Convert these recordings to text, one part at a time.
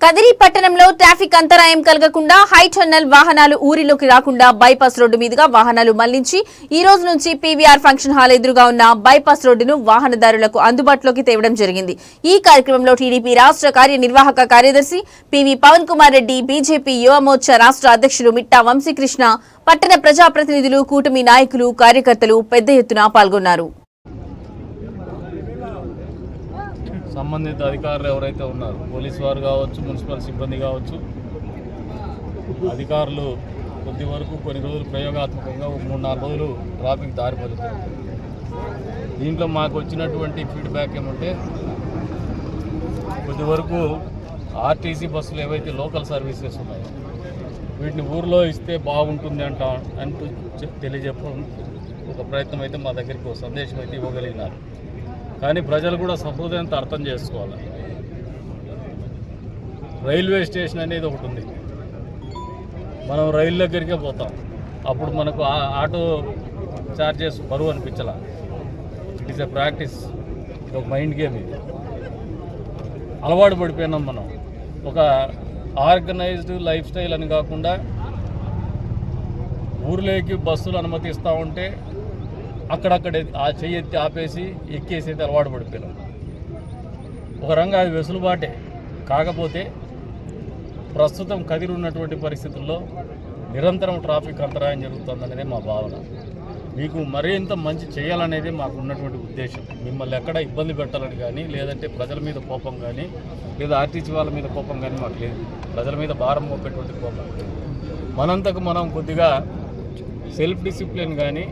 కదిరి పట్టణంలో ట్రాఫిక్ అంతరాయం కలగకుండా హై టన్నల్ వాహనాలు ఊరిలోకి రాకుండా బైపాస్ రోడ్డు మీదుగా వాహనాలు మళ్ళించి ఈ రోజు నుంచి పీవీఆర్ ఫంక్షన్ హాల్ ఎదురుగా ఉన్న బైపాస్ రోడ్డును వాహనదారులకు అందుబాటులోకి తేవడం జరిగింది. ఈ కార్యక్రమంలో టీడీపీ రాష్ట్ర కార్యనిర్వాహక కార్యదర్శి పివి పవన్ కుమార్ రెడ్డి బీజేపీ యువమోర్చ రాష్ట్ర అధ్యక్షులు మిట్టా వంశీకృష్ణ పట్టణ ప్రజాప్రతినిధులు కూటమి నాయకులు కార్యకర్తలు పెద్ద ఎత్తున పాల్గొన్నారు. సంబంధిత అధికారులు ఎవరైతే ఉన్నారు పోలీసు వారు కావచ్చు మున్సిపల్ సిబ్బంది కావచ్చు అధికారులు కొద్ది వరకు కొన్ని రోజులు ప్రయోగాత్మకంగా ఒక మూడు నాలుగు రోజులు ట్రాఫిక్ దారి పలుతుంది దీంట్లో మాకు వచ్చినటువంటి ఫీడ్బ్యాక్ ఏమంటే కొద్ది వరకు ఆర్టీసీ బస్సులు ఏవైతే లోకల్ సర్వీసెస్ ఉన్నాయో వీటిని ఊర్లో ఇస్తే బాగుంటుంది అంట అంటూ చె- తెలియజెప్పడం ఒక ప్రయత్నం అయితే మా దగ్గరికి ఒక సందేశం అయితే ఇవ్వగలిగినారు. కానీ ప్రజలు కూడా సహృదయంతో అర్థం చేసుకోవాలి. రైల్వే స్టేషన్ అనేది ఒకటి ఉంది. మనం రైలు దగ్గరికే పోతాం. అప్పుడు మనకు ఆ- ఆటో ఛార్జెస్ బరువు అనిపించాల. ఇట్ ఈస్ ఎ ప్రాక్టీస్ ఒక మైండ్ గేమ్ ఇది. అలవాటు పడిపోయినాం మనం. ఒక ఆర్గనైజ్డ్ లైఫ్ స్టైల్ అని కాకుండా ఊర్లోకి బస్సులు అనుమతిస్తూ ఉంటే అక్కడక్కడ ఆ చెయ్యి ఎత్తి ఆపేసి ఎక్కేసి అయితే అలవాటు పడిపోయినాం. ఒక రంగా అది వెసులుబాటే. కాకపోతే ప్రస్తుతం కదిరి ఉన్నటువంటి పరిస్థితుల్లో నిరంతరం ట్రాఫిక్ అంతరాయం జరుగుతుందనేదే మా భావన. మీకు మరింత మంచి చేయాలనేది మాకు ఉన్నటువంటి ఉద్దేశం. మిమ్మల్ని ఎక్కడ ఇబ్బంది పెట్టాలని కానీ లేదంటే ప్రజల మీద కోపం కానీ లేదా ఆర్టీసీ వాళ్ళ మీద కోపం కానీ మాకు లేదు. ప్రజల మీద భారం మోపేటువంటి కోపం. మనంతకు మనం కొద్దిగా సెల్ఫ్ డిసిప్లిన్ కానీ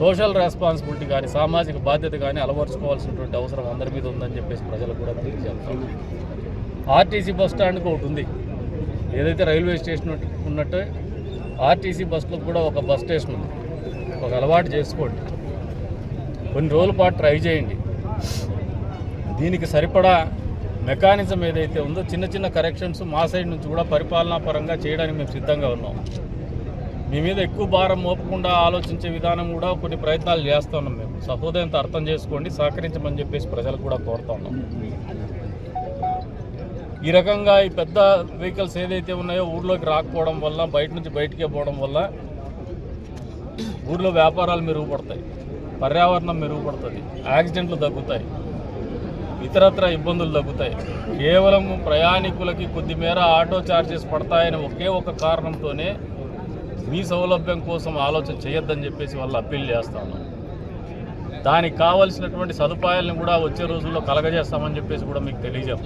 సోషల్ రెస్పాన్సిబిలిటీ కానీ సామాజిక బాధ్యత కానీ అలవరుచుకోవాల్సినటువంటి అవసరం అందరి మీద ఉందని చెప్పేసి ప్రజలకు కూడా తెలియజేస్తాం ఆర్టీసీ బస్ స్టాండ్కి ఒకటి ఉంది. ఏదైతే రైల్వే స్టేషన్ ఉన్నట్టు ఆర్టీసీ బస్సులో కూడా ఒక బస్ స్టేషన్ ఉంది. ఒక అలవాటు చేసుకోండి. కొన్ని రోజుల పాటు ట్రై చేయండి. దీనికి సరిపడా మెకానిజం ఏదైతే ఉందో చిన్న చిన్న కరెక్షన్స్ మా సైడ్ నుంచి కూడా పరిపాలనా పరంగా చేయడానికి మేము సిద్ధంగా ఉన్నాం. మీ మీద ఎక్కువ భారం మోపకుండా ఆలోచించే విధానం కూడా కొన్ని ప్రయత్నాలు చేస్తున్నాం మేము. సహోదయంతో అర్థం చేసుకోండి సహకరించమని చెప్పేసి ప్రజలకు కూడా కోరుతా ఉన్నాం. ఈ రకంగా ఈ పెద్ద వెహికల్స్ ఏదైతే ఉన్నాయో ఊర్లోకి రాకపోవడం వల్ల బయట నుంచి బయటికే పోవడం వల్ల ఊర్లో వ్యాపారాలు మెరుగుపడతాయి పర్యావరణం మెరుగుపడుతుంది యాక్సిడెంట్లు తగ్గుతాయి ఇతరత్ర ఇబ్బందులు తగ్గుతాయి. కేవలం ప్రయాణికులకి కొద్దిమేర ఆటో ఛార్జెస్ పడతాయని ఒకే ఒక కారణంతోనే మీ సౌలభ్యం కోసం ఆలోచన చేయొద్దని చెప్పేసి వాళ్ళు అప్పీల్ చేస్తాను దానికి కావలసినటువంటి సదుపాయాలను కూడా వచ్చే రోజుల్లో కలగజేస్తామని చెప్పేసి కూడా మీకు తెలియజేస్తాం